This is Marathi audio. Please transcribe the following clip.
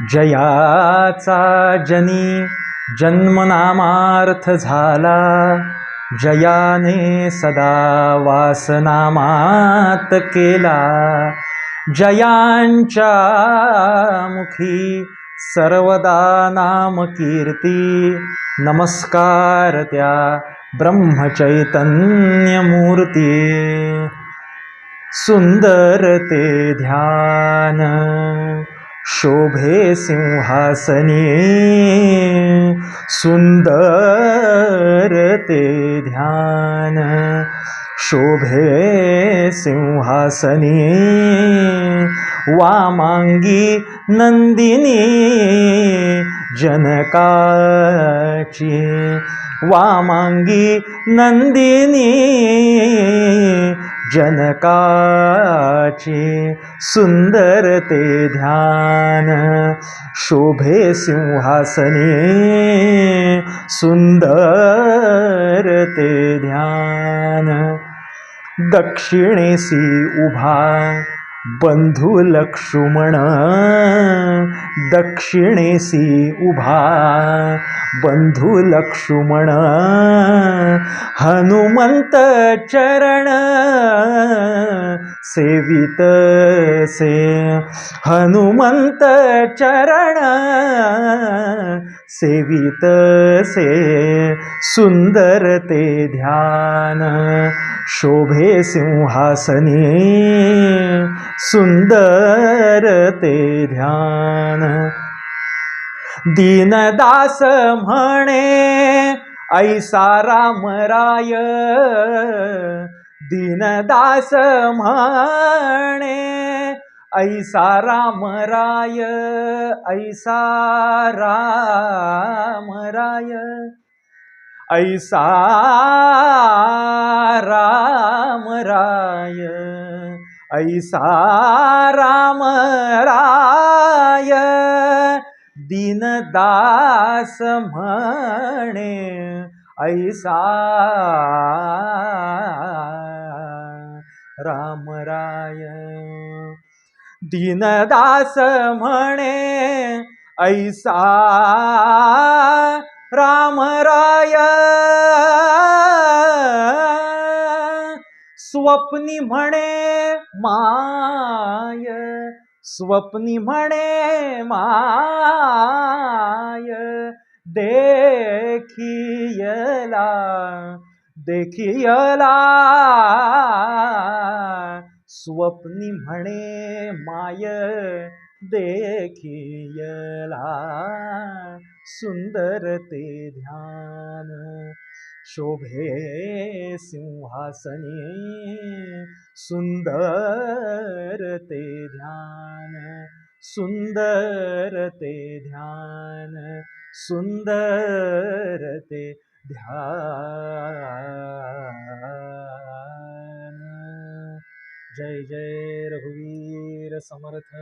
जयाचा जनी जन्मनामार्थ झाला. जयाने सदा वासनामात केला. जयांच्या मुखी सर्वदा नामकीर्ती. नमस्कार त्या ब्रह्मचैतन्यमूर्ती. सुंदर ते ध्यान. शोभे सिंहासनी सुंदर ते ध्यान। शोभे सिंहासनी वामांगी नंदिनी जनकाची। वामांगी नंदिनी जनकाची सुंदर ते ध्यान शोभे सिंहासने सुंदर ते ध्यान। दक्षिणेसी उभा बंधू लक्ष्मण दक्षिणेसी उभा. बंधू लक्ष्मण हनुमंत चरण सेवित से. हनुमंत चरण सेवित से. सुंदर ते ध्यान शोभे सिंहासने. सुंदर ते ध्यान. दीनदास म्हणे ऐसा रामराय दीनदास म्हणे ऐसा रामराय ऐसा रामराय ऐसा सा राम राय दीनदास म्हणे ऐसा रामराय. दीनदास म्हणे ऐसा रामराय. स्वप्नी म्हणे माय, स्वप्नी म्हणे माय, देखियला देखियला, स्वप्नी म्हणे माय, देखियला, सुंदर ते ध्यान, शोभे सिंहासनी सुंदर ते ध्यान सुंदर ते ध्यान सुंदर ते ध्यान। जय जय रघुवीर समर्थ।